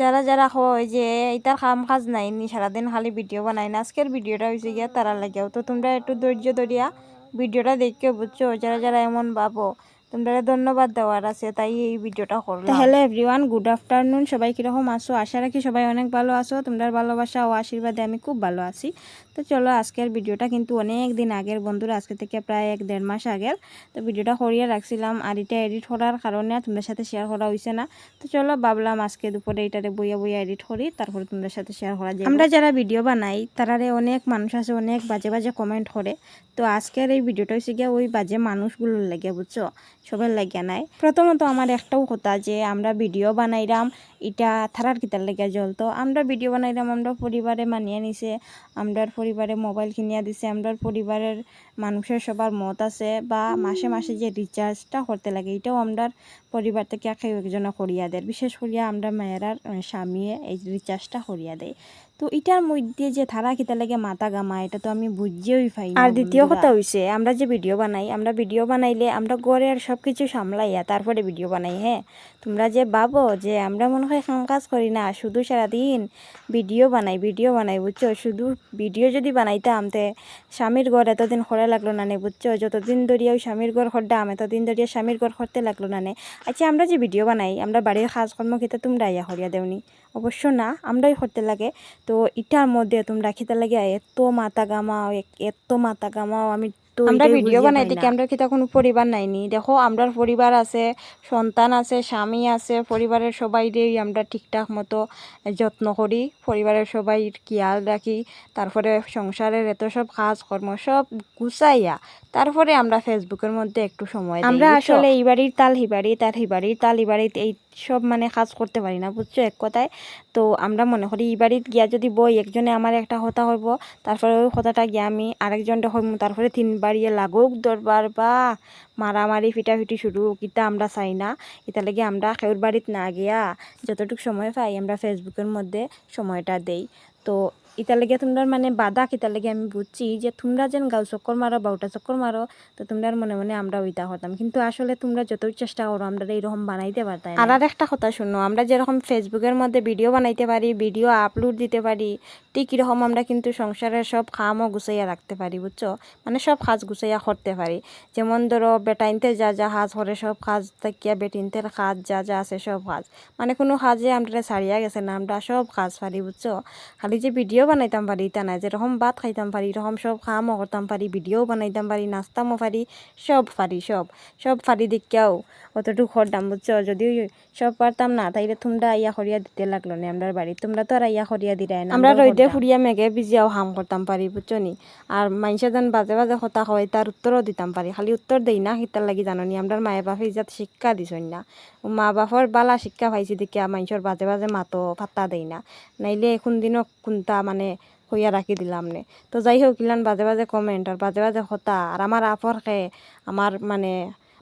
যারা যারা হয় যে এটার কাম কাজ নাই নি, সারাদিন খালি ভিডিও বানাই না। আজকের ভিডিওটা হয়েছে গিয়া তারা লাগেও তো তোমরা একটু ধৈর্য ধরিয়া ভিডিওটা দেখে বুঝছ? যারা যারা এমন ভাবো তোমরা ধন্যবাদ দেওয়ার আছে তাই এই ভিডিওটা করলাম। হ্যালো এভরিওয়ান গুড আফটারনুন সবাই কীরকম আছো? আশা রাখি সবাই অনেক ভালো আছো। তোমরা ভালোবাসা ও আশীর্বাদে আমি খুব ভালো আছি। তো চলো আজকের ভিডিওটা কিন্তু অনেক দিন আগের বন্ধুরা আজকে থেকে প্রায় এক দেড় মাস আগের। তো ভিডিওটা করিয়ে রাখছিলাম আর এটা এডিট করার কারণে তোমাদের সাথে শেয়ার করা হয়েছে না। তো চলো ভাবলাম আজকে দুপুরে এটারে বইয়া বইয়া এডিট করি তারপরে তোমাদের সাথে শেয়ার করা যায় আমরা যারা ভিডিও বানাই তারারে অনেক মানুষ আছে অনেক বাজে বাজে কমেন্ট করে। তো আজকের এই ভিডিওটা হচ্ছে গিয়ে ওই বাজে মানুষগুলোর লাগে বুঝছ? সবার লাগে নাই। প্রথমত আমার একটাও কথা যে, আমরা ভিডিও বানাইলাম এটা থারার কিতার লেগে জ্বলতো আমরা ভিডিও বানাইলাম আমরা পরিবারে মানিয়ে নিছে আমরা পরিবারে মোবাইল কিনিয়া দিছে আমরা পরিবারের মানুষের সবার মত আছে, বা মাসে মাসে যে রিচার্জটা করতে লাগে, এটাও আমরা পরিবার থেকে কেউ একজনে করিয়া দেয়। বিশেষ করিয়া আমরা মেয়েরার স্বামী এই রিচার্জটা করিয়া দেয়। তো এটার মধ্যে যে থারা কিতা লাগে মাথা গামা এটা তো আমি বুঝিয়েই পাই আর দ্বিতীয় কথা হইছে আমরা যে ভিডিও বানাই আমরা ভিডিও বানাইলে আমরা ঘরের সব কিছু সামলাইয়া তারপরে ভিডিও বানাই হ্যাঁ? তোমরা যে ভাবো যে আমরা মনে হয় কাম কাজ করি না শুধু সারাদিন ভিডিও বানাই ভিডিও বানাই বুঝছ? শুধু ভিডিও যদি বানাইতাম তে স্বামীর ঘর এতদিন খরা লাগল না নে বুঝছ? যতদিন ধরিয়া ওই স্বামীর ঘর খরদাম এতদিন ধরিয়া স্বামীর ঘর করতে লাগল না নে। আচ্ছা আমরা যে ভিডিও বানাই আমরা বাড়ির কাজকর্ম খেতে তোমরা ইয়া করিয়া দেওনি। অবশ্য না, আমরাই হতে লাগে। তো এটার মধ্যে তোমরা খেতে লাগে, এত মাথা গামাও এত মাথা গামাও আমি আমরা ভিডিও বানাই দেখি আমরা কি কোনো পরিবার নাইনি। দেখো আমরার পরিবার আছে সন্তান আছে স্বামী আছে পরিবারের সবাইরেই আমরা ঠিকঠাক মতো যত্ন করি। পরিবারের সবাই খেয়াল রাখি। তারপরে সংসারের এত সব কাজকর্ম সব গুছাইয়া তারপরে আমরা ফেসবুকের মধ্যে একটু সময় আমরা আসলে এই বাড়ির তাল হিবাড়ি তার হিবাড়ির তাল হিবাড়িতে এই সব মানে কাজ করতে পারি না বুঝছ? এক কথায়। তো আমরা মনে করি এই বাড়িত গিয়া যদি বই একজনে আমার একটা কথা হইব তারপরে ওই কথাটা গিয়া আমি আরেকজনটা হইম তারপরে তিনবার ইয়ে লাগুক দরবার বা মারামারি ফিটাফিটি শুরু কিতা আমরা চাই না। এটা লাগে আমরা কেউর বাড়িত না গিয়া যতটুকু সময় পাই আমরা ফেসবুকের মধ্যে সময়টা দেই। তো ইতা লাগে তোমরা মানে বাধা কিতা লাগে আমি বুঝছি যে তোমরা যেন গাল চক্কর মারো, বাউটা চক্কর মারো, তো তোমরা মনে মনে আমরা ওইটা হতাম। কিন্তু আসলে তোমরা যতই চেষ্টা করো, আমরা এইরকম বানাইতে পারতাম আর একটা কথা শুনো, আমরা যেরকম ফেসবুকের মধ্যে ভিডিও বানাইতে পারি, ভিডিও আপলোড দিতে পারি ঠিক এরকম আমরা কিন্তু সংসারের সব কামও গুছাইয়া রাখতে পারি বুঝছ? মানে সব কাজ গুছাইয়া করতে পারি। যেমন ধরো বেটাইনতে যা যা কাজ করে সব কাজ থাকিয়া বেটিনতের কাজ যা যা আছে সব কাজ। মানে কোনো কাজে আমরা ছাড়িয়া গেছে না আমরা সব কাজ পারি বুঝছ? খালি যে ভিডিও বানাইতাম পারি তা নাই। যেরকম ভাত খাইতাম পারি এরকম সব কামও করতাম পারি ভিডিও বানাইতাম পারি নাস্তামও পারি সব পারি সব। সব পারি দেখিয়াও অতটুকু করতাম বুঝছ? যদিও সব পারতাম না তাইলে তোমরা ইয়া করিয়া দিতে লাগল না আমরা বাড়ি। তোমরা তো আর ইয়া করিয়া দিলাই না আমরা রইদে ফুরিয়া মেঘে ভিজিয়াও হাম করতাম পারি বুঝছ নি? আর মানুষে যেন বাজে বাজে কথা হয় তার উত্তরও দিতাম পারি খালি উত্তর দেই না শীতার লাগি জাননি। আমরা মায়ে বাপে ইজাত শিক্ষা দিছই না। মা বাপর বালা শিক্ষা পাইছি দেখিয়া মানুষের বাজে বাজে মাতো পাত্তা দেই না। নাইলে এখন দিনও কোনটা মানে হইয়া রাখি দিলাম নে? তো যাই হোক ইলান বাজে বাজে কমেন্ট আর বাজে বাজে কথা। আর আমার আপরকে আমার মানে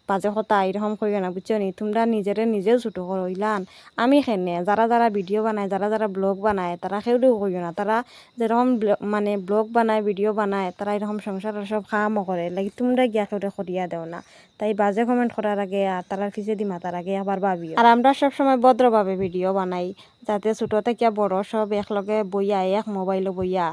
বাজে কথা এরকম করিও না, বুঝছ নি? তোমরা নিজেরে নিজেও ছোটো করো, ইলান। আমি খেনে যারা যারা ভিডিও বানায়, যারা যারা ব্লগ বানায়, তারা সেউলেও করিও না। তারা যেরকম মানে ব্লগ বানায় ভিডিও বানায়, তারা এরকম সংসারের সব কামও করে লাগি তোমরা গিয়া কেউরে করিয়া দেও না। তাই বাজে কমেন্ট করার আগে আর তারার পিছিয়ে দি মাতার আগে আবার ভাবিও। আর আমরা সবসময় ভদ্রভাবে ভিডিও বানাই। যাতে ছোটো থেকে বড় সব একলগে বইয়া, এক মোবাইলে বইয়া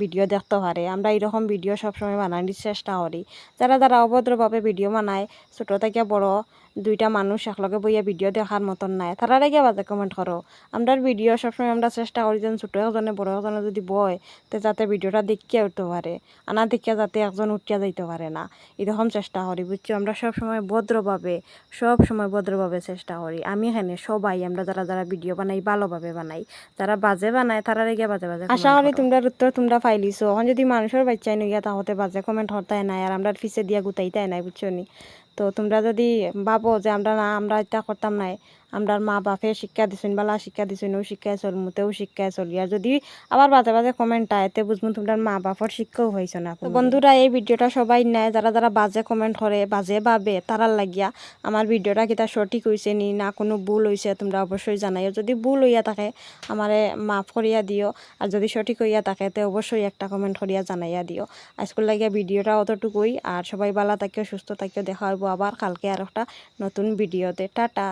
ভিডিও দেখতে পারে। আমরা এরকম ভিডিও সবসময় বানানোর চেষ্টা করি। যারা যারা অভদ্রভাবে ভিডিও বানায় ছোটো থেকে বড় দুইটা মানুষ একলগে বইয়া ভিডিও দেখার মতন নাই। তারা আগে বাজে কমেন্ট করো আমরা ভিডিও সবসময় আমরা চেষ্টা করি যেন ছোটো একজনে বড় একজনে যদি বয় তো যাতে ভিডিওটা দেখিয়া উঠতে পারে। আনা দেখিয়া যাতে একজন উঠিয়া যাইতে পারে না। এরকম চেষ্টা করি বুঝছ? আমরা সবসময় ভদ্রভাবে সব সময় ভদ্রভাবে চেষ্টা করি। আমি এখানে সবাই আমরা যারা যারা ভিডিও বানাই ভালোভাবে বানাই। যারা বাজে বানায় তারা রেগে বাজে বাজে আশা করি তোমরা উত্তর তোমরা পাইলিছো। এখন যদি মানুষের বাচ্চাই নইয়া তাহতে বাজে কমেন্ট হতাই নাই আর আমরা ফিসে দিয়া গুতাইতাই নাই বুঝছ নি? তো তোমরা যদি ভাবো যে আমরা না আমরা এটা করতাম নাই আমরা মা বাপে শিক্ষা দিছেন বালা শিক্ষা দিছেন ও শিক্ষায় চল মুতেও শিক্ষায় চলি। আর যদি আবার বাজে বাজে কমেন্ট আয় তে বুঝব তোমরা মা বাপর শিক্ষাও হয়েছে না। তো বন্ধুরা এই ভিডিওটা সবাই নেয় যারা যারা বাজে কমেন্ট করে বাজে ভাবে তারার লাগিয়া আমার ভিডিওটা কিতা সঠিক হয়েছে নি না কোনো ভুল হয়েছে তোমরা অবশ্যই জানাইও। যদি ভুল হইয়া থাকে আমারে মাফ করিয়া দিও। আর যদি সঠিক হইয়া থাকে তে অবশ্যই একটা কমেন্ট করিয়া জানাইয়া দিও। আজকাল লাগিয়া ভিডিওটা অতটুকুই আর সবাই ভালো থাকিও সুস্থ থাকিও। দেখা হইব আবার কালকে আর একটা নতুন ভিডিওতে। টাটা!